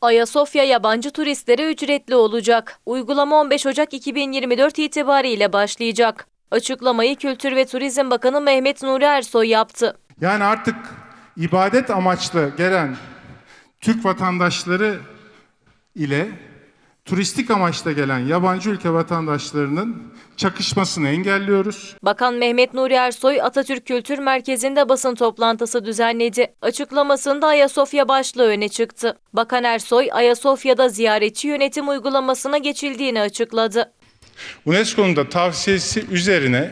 Ayasofya yabancı turistlere ücretli olacak. Uygulama 15 Ocak 2024 itibariyle başlayacak. Açıklamayı Kültür ve Turizm Bakanı Mehmet Nuri Ersoy yaptı. Yani artık ibadet amaçlı gelen Türk vatandaşları ile turistik amaçla gelen yabancı ülke vatandaşlarının çakışmasını engelliyoruz. Bakan Mehmet Nuri Ersoy Atatürk Kültür Merkezi'nde basın toplantısı düzenledi. Açıklamasında Ayasofya başlığı öne çıktı. Bakan Ersoy, Ayasofya'da ziyaretçi yönetim uygulamasına geçildiğini açıkladı. UNESCO'nun da tavsiyesi üzerine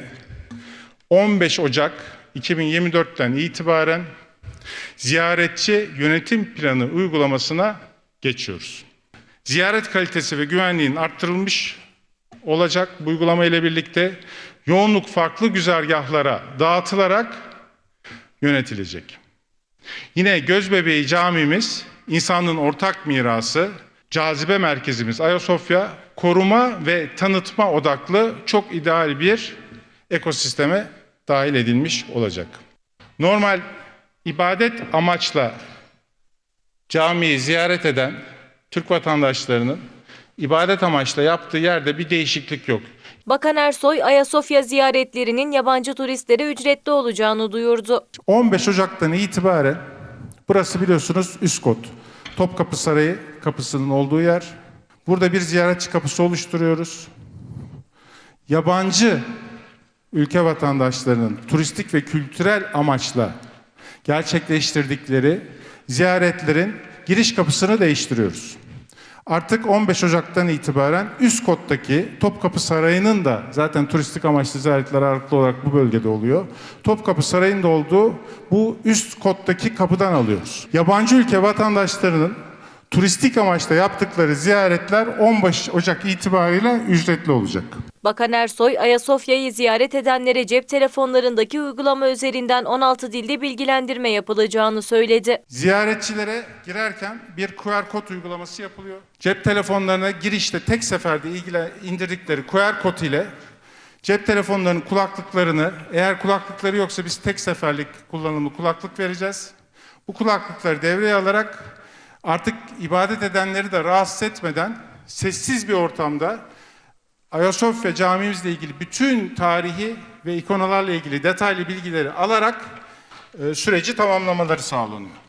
15 Ocak 2024'ten itibaren ziyaretçi yönetim planı uygulamasına geçiyoruz. Ziyaret kalitesi ve güvenliğin arttırılmış olacak bu uygulama ile birlikte yoğunluk farklı güzergahlara dağıtılarak yönetilecek. Yine Gözbebeği Camimiz insanlığın ortak mirası, cazibe merkezimiz Ayasofya koruma ve tanıtma odaklı çok ideal bir ekosisteme dahil edilmiş olacak. Normal ibadet amaçla camiyi ziyaret eden Türk vatandaşlarının ibadet amaçla yaptığı yerde bir değişiklik yok. Bakan Ersoy, Ayasofya ziyaretlerinin yabancı turistlere ücretli olacağını duyurdu. 15 Ocak'tan itibaren burası biliyorsunuz üst kod. Topkapı Sarayı kapısının olduğu yer. Burada bir ziyaretçi kapısı oluşturuyoruz. Yabancı ülke vatandaşlarının turistik ve kültürel amaçla gerçekleştirdikleri ziyaretlerin giriş kapısını değiştiriyoruz. Artık 15 Ocak'tan itibaren üst Topkapı Sarayı'nın da zaten turistik amaçlı ziyaretler ağırlıklı olarak bu bölgede oluyor. Topkapı Sarayı'nda olduğu bu üst kapıdan alıyoruz. Yabancı ülke vatandaşlarının turistik amaçla yaptıkları ziyaretler 15 Ocak itibariyle ücretli olacak. Bakan Ersoy, Ayasofya'yı ziyaret edenlere cep telefonlarındaki uygulama üzerinden 16 dilde bilgilendirme yapılacağını söyledi. Ziyaretçilere girerken bir QR kod uygulaması yapılıyor. Cep telefonlarına girişte tek seferde ilgili indirdikleri QR kod ile cep telefonlarının kulaklıklarını eğer kulaklıkları yoksa biz tek seferlik kullanımlı kulaklık vereceğiz. Bu kulaklıkları devreye alarak artık ibadet edenleri de rahatsız etmeden sessiz bir ortamda Ayasofya camimizle ilgili bütün tarihi ve ikonalarla ilgili detaylı bilgileri alarak e, süreci tamamlamaları sağlanıyor.